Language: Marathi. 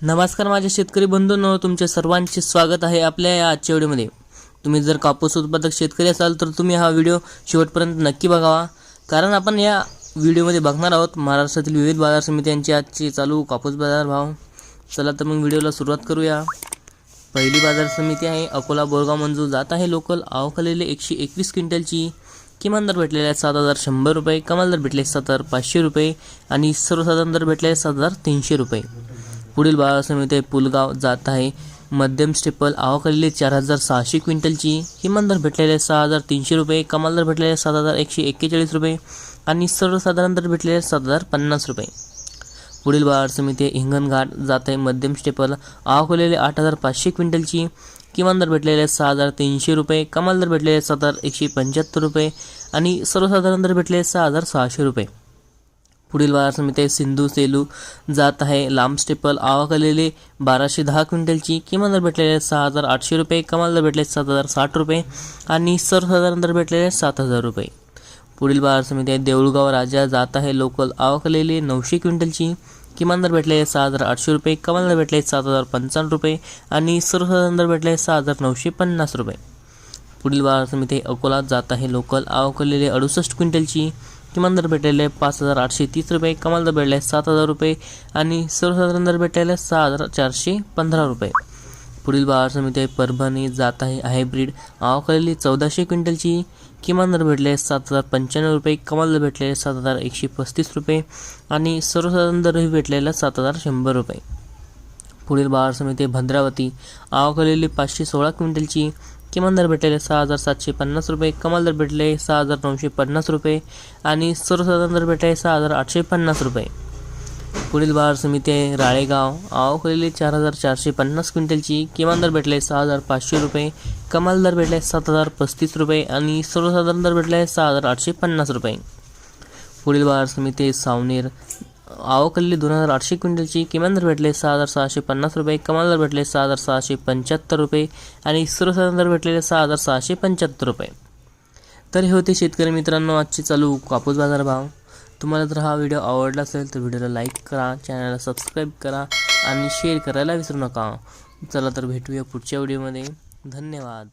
नमस्कार माझ्या शेतकरी बंधूंनो तुमचे सर्वांचे स्वागत आहे आपल्या या आजच्या व्हिडिओमध्ये. तुम्ही जर कापूस उत्पादक शेतकरी असाल तर तुम्ही हा व्हिडिओ शेवटपर्यंत नक्की बघावा. कारण आपण या व्हिडिओमध्ये बघणार आहोत महाराष्ट्रातील विविध बाजार समित्यांचे आजचे चालू कापूस बाजार भाव. चला तर मग व्हिडिओला सुरुवात करूया. पहिली बाजार समिती आहे अकोला बोरगाव मंजूर जात आहे लोकल आवकलेले एकशे एकवीस क्विंटलची. किमान दर भेटलेले आहेत सात हजार शंभर रुपये कमाल दर भेटले सात हजार पाचशे रुपये आणि सर्वसाधारण दर भेटले सात हजार तीनशे रुपये. पुढील बाजार समिती पुलगाव जात आहे. मध्यम स्टेपल आवकलेले चार हजार सहाशे क्विंटलची किमान दर भेटलेले सहा हजार तीनशे रुपये कमाल दर भेटलेले सात हजार एकशे एक्केचाळीस रुपये आणि सर्वसाधारण दर भेटलेले सात हजार पन्नास रुपये. पुढील बाजार समिती हिंगणघाट जात आहे. मध्यम स्टेपल आवकलेले आठ हजार पाचशे क्विंटलची किमान दर भेटलेले सहा हजार तीनशे रुपये कमाल दर भेटलेले सात हजार एकशे पंच्याहत्तर रुपये आणि सर्वसाधारण दर भेटले सहा हजार सहाशे रुपये. पुढील वारा समिती आहे सिंधू सेलू जात आहे. लांब स्टेपल आवकलेले बाराशे दहा क्विंटलची किमान दर भेटलेले सहा हजार आठशे रुपये कमाल दर भेटले आहेत सात हजार साठ रुपये आणि सर्वसाधारण दर भेटलेले सात हजार रुपये. पुढील बाजार समिती आहे देऊळगाव राजा जात आहे. लोकल आवाकलेले नऊशे क्विंटलची किमान दर भेटले सहा हजार आठशे रुपये कमाल दर भेटले सात हजार पंचावन्न रुपये आणि सर्वसाधारण दर भेटले सहा हजार नऊशे पन्नास रुपये. पुढील बाजार समिती अकोला जात आहे. लोकल आवकलेले अडुसष्ट क्विंटलची किमान दर भेटलेले आहे पाच हजार आठशे तीस रुपये कमाल दर भेटले आहे सात हजार रुपये आणि सर्वसाधारण दर भेटलेले आहे सहा हजार चारशे पंधरा रुपये. पुढील बाजार समिती आहे परभणी जात आहे हायब्रिड आवकलेली चौदाशे क्विंटलची. किमान दर भेटले आहे सात हजार पंच्याण्णव रुपये कमाल दर भेटले आहे सात हजार एकशे पस्तीस रुपये आणि सर्वसाधारण दरही भेटलेला सात हजार शंभर रुपये. पुढील बाजार समिती आहे भद्रावती. आवकलेली पाचशे सोळा क्विंटलची. किमान दर भेटलेले सहा हजार सातशे पन्नास रुपये कमाल दर भेटले सहा हजार नऊशे पन्नास रुपये आणि सर्वसाधारण दर भेटले सहा हजार आठशे पन्नास रुपये. पुढील बाजार समिती आहे राळेगाव. आवकलेले चार हजार चारशे पन्नास क्विंटलची किमान दर भेटले सहा हजार पाचशे रुपये कमाल दर भेटले सात हजार पस्तीस रुपये आणि सर्वसाधारण दर भेटले सहा हजार आठशे पन्नास रुपये. पुढील बाजार समिती सावनेर. आवकलेले दोन हजार आठशे क्विंटलची किमान दर भेटले सहा हजार सहाशे पन्नास रुपये कमाल दर भेटले सहा हजार सहाशे पंच्याहत्तर रुपये आणि सर्वसाधारण दर भेटलेले सहा हजार सहाशे पंच्याहत्तर रुपये. तर हे होते शेतकरी मित्रांनो आजचे चालू कापूस बाजार भाव. तुम्हाला जर हा व्हिडिओ आवडला असेल तर व्हिडिओला लाईक करा चॅनलला सबस्क्राईब करा आणि शेअर करायला विसरू नका. चला तर भेटूया पुढच्या व्हिडिओमध्ये. धन्यवाद.